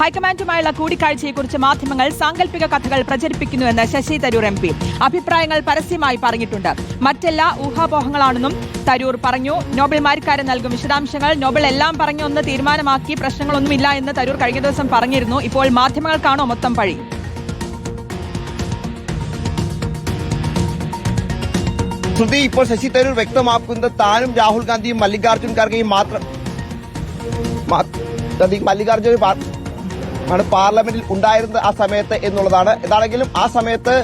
ഹൈക്കമാൻഡുമായുള്ള കൂടിക്കാഴ്ചയെക്കുറിച്ച് മാധ്യമങ്ങൾ സാങ്കല്പിക കഥകൾ പ്രചരിപ്പിക്കുന്നുവെന്ന് ശശി തരൂർ എം അഭിപ്രായങ്ങൾ പരസ്യമായി പറഞ്ഞിട്ടുണ്ട്. മറ്റെല്ലാ ഊഹാപോഹങ്ങളാണെന്നും തരൂർ പറഞ്ഞു. നോബൽ മാരിക്കാരൻ നൽകും വിശദാംശങ്ങൾ. നോബൽ എല്ലാം പറഞ്ഞു ഒന്ന് തീരുമാനമാക്കി പ്രശ്നങ്ങളൊന്നുമില്ല എന്ന് തരൂർ കഴിഞ്ഞ ദിവസം പറഞ്ഞിരുന്നു. ഇപ്പോൾ മാധ്യമങ്ങൾക്കാണോ മൊത്തം പഴി? ശ്രുതി ഇപ്പോൾ ശശി തരൂർ വ്യക്തമാക്കുന്നത് താനും രാഹുൽ ഗാന്ധിയും മല്ലികാർജുൻ ഖാർഗെയും മാത്രം മല്ലികാർജുൻ ആണ് പാർലമെന്റിൽ ഉണ്ടായിരുന്നത് ആ സമയത്ത് എന്നുള്ളതാണ്. ഇതാണെങ്കിലും ആ സമയത്ത്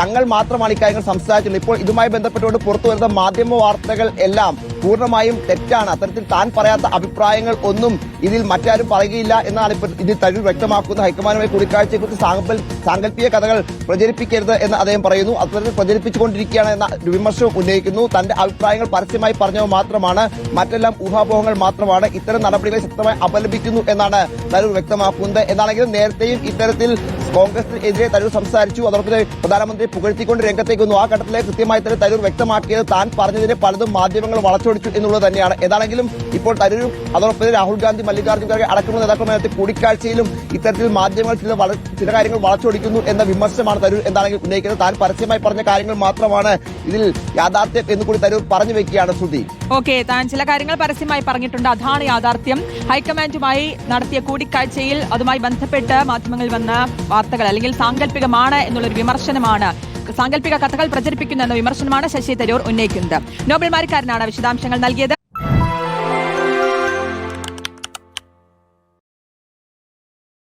തങ്ങൾ മാത്രമാണ് ഇക്കാര്യങ്ങൾ സംസാരിച്ചുള്ളത് ഇപ്പോൾ ഇതുമായി ബന്ധപ്പെട്ടുകൊണ്ട് പുറത്തു വരുന്ന മാധ്യമ വാർത്തകൾ എല്ലാം പൂർണമായും തെറ്റാണ്. അത്തരത്തിൽ താൻ പറയാത്ത അഭിപ്രായങ്ങൾ ഒന്നും ഇതിൽ മറ്റാരും പറയുകയില്ല എന്നാണ് ഇപ്പോൾ ഇതിൽ തരൂർ വ്യക്തമാക്കുന്നത്. ഹൈക്കമാൻഡുമായി കൂടിക്കാഴ്ചയെക്കുറിച്ച് സാങ്കൽ സാങ്കല്പിക കഥകൾ പ്രചരിപ്പിക്കരുത് എന്ന് അദ്ദേഹം പറയുന്നു. അത്തരത്തിൽ പ്രചരിപ്പിച്ചുകൊണ്ടിരിക്കുകയാണ് എന്ന വിമർശനം ഉന്നയിക്കുന്നു. തന്റെ അഭിപ്രായങ്ങൾ പരസ്യമായി പറഞ്ഞവ മാത്രമാണ്. മറ്റെല്ലാം ഊഹാപോഹങ്ങൾ മാത്രമാണ്. ഇത്തരം നടപടികളെ ശക്തമായി അപലപിക്കുന്നു എന്നാണ് തരൂർ വ്യക്തമാക്കുന്നത്. എന്നാണെങ്കിലും നേരത്തെയും ഇത്തരത്തിൽ കോൺഗ്രസിനെതിരെ തരൂർ സംസാരിച്ചു. അതോടൊപ്പം പ്രധാനമന്ത്രി പുകഴ്ത്തിക്കൊണ്ട് രംഗത്തേക്ക് വന്നു. ആ ഘട്ടത്തിലെ കൃത്യമായി തന്നെ തരൂർ വ്യക്തമാക്കിയത് താൻ പറഞ്ഞതിനെ പലതും മാധ്യമങ്ങൾ വളച്ചൊടിച്ചു എന്നുള്ളത് തന്നെയാണ്. ഏതാണെങ്കിലും ഇപ്പോൾ തരൂരും അതോടൊപ്പം രാഹുൽ ഗാന്ധി മല്ലികാർജുൻ ഖാർഗെ അടക്കമുള്ള നേതാക്കളുമായി നടത്തിയ കൂടിക്കാഴ്ചയിലും ഇത്തരത്തിൽ മാധ്യമങ്ങൾ ചില ചില കാര്യങ്ങൾ വളച്ചൊടിക്കുന്നു എന്ന വിമർശനമാണ് തരൂർ എന്താണെങ്കിൽ ഉന്നയിക്കുന്നത്. താൻ പരസ്യമായി പറഞ്ഞ കാര്യങ്ങൾ മാത്രമാണ് ഇതിൽ യാഥാർത്ഥ്യം എന്ന് കൂടി തരൂർ പറഞ്ഞു വെക്കുകയാണ് ശ്രുതി. ഓക്കെ താൻ ചില കാര്യങ്ങൾ പരസ്യമായി പറഞ്ഞിട്ടുണ്ട്. അതാണ് യാഥാർത്ഥ്യം. ഹൈക്കമാൻഡുമായി നടത്തിയ കൂടിക്കാഴ്ചയിൽ അതുമായി ബന്ധപ്പെട്ട് മാധ്യമങ്ങളിൽ വന്ന വാർത്തകൾ അല്ലെങ്കിൽ സാങ്കല്പികമാണ് എന്നുള്ളൊരു വിമർശനമാണ് സാങ്കല്പിക കഥകൾ പ്രചരിപ്പിക്കുന്നു എന്ന വിമർശനമാണ് ശശി തരൂർ ഉന്നയിക്കുന്നത്. നോബൽ മാരിക്കാരനാണ് വിശദാംശങ്ങൾ നൽകിയത്.